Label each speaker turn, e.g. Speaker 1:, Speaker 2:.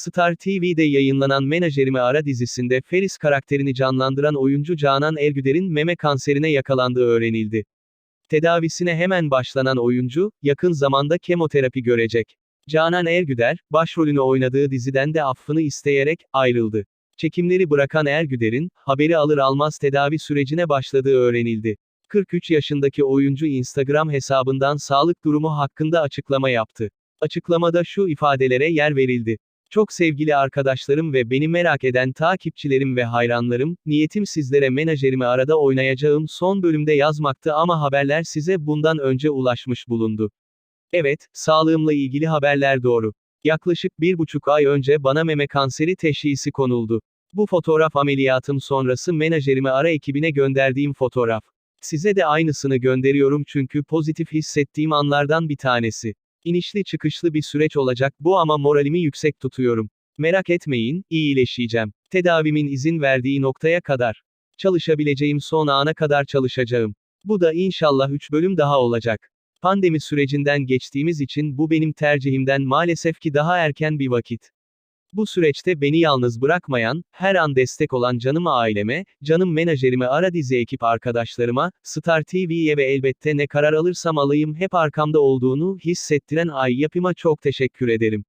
Speaker 1: Star TV'de yayınlanan Menajerimi Ara dizisinde Feris karakterini canlandıran oyuncu Canan Ergüder'in meme kanserine yakalandığı öğrenildi. Tedavisine hemen başlanan oyuncu, yakın zamanda kemoterapi görecek. Canan Ergüder, başrolünü oynadığı diziden de affını isteyerek, ayrıldı. Çekimleri bırakan Ergüder'in, haberi alır almaz tedavi sürecine başladığı öğrenildi. 43 yaşındaki oyuncu Instagram hesabından sağlık durumu hakkında açıklama yaptı. Açıklamada şu ifadelere yer verildi. Çok sevgili arkadaşlarım ve beni merak eden takipçilerim ve hayranlarım, niyetim sizlere menajerimi arada oynayacağım son bölümde yazmaktı ama haberler size bundan önce ulaşmış bulundu. Evet, sağlığımla ilgili haberler doğru. Yaklaşık bir buçuk ay önce bana meme kanseri teşhisi konuldu. Bu fotoğraf ameliyatım sonrası menajerimi ara ekibine gönderdiğim fotoğraf. Size de aynısını gönderiyorum çünkü pozitif hissettiğim anlardan bir tanesi. İnişli çıkışlı bir süreç olacak bu ama moralimi yüksek tutuyorum. Merak etmeyin, iyileşeceğim. Tedavimin izin verdiği noktaya kadar. Çalışabileceğim son ana kadar çalışacağım. Bu da inşallah 3 bölüm daha olacak. Pandemi sürecinden geçtiğimiz için bu benim tercihimden maalesef ki daha erken bir vakit. Bu süreçte beni yalnız bırakmayan, her an destek olan canım aileme, canım menajerime ara dizi ekip arkadaşlarıma, Star TV'ye ve elbette ne karar alırsam alayım hep arkamda olduğunu hissettiren ay yapıma çok teşekkür ederim.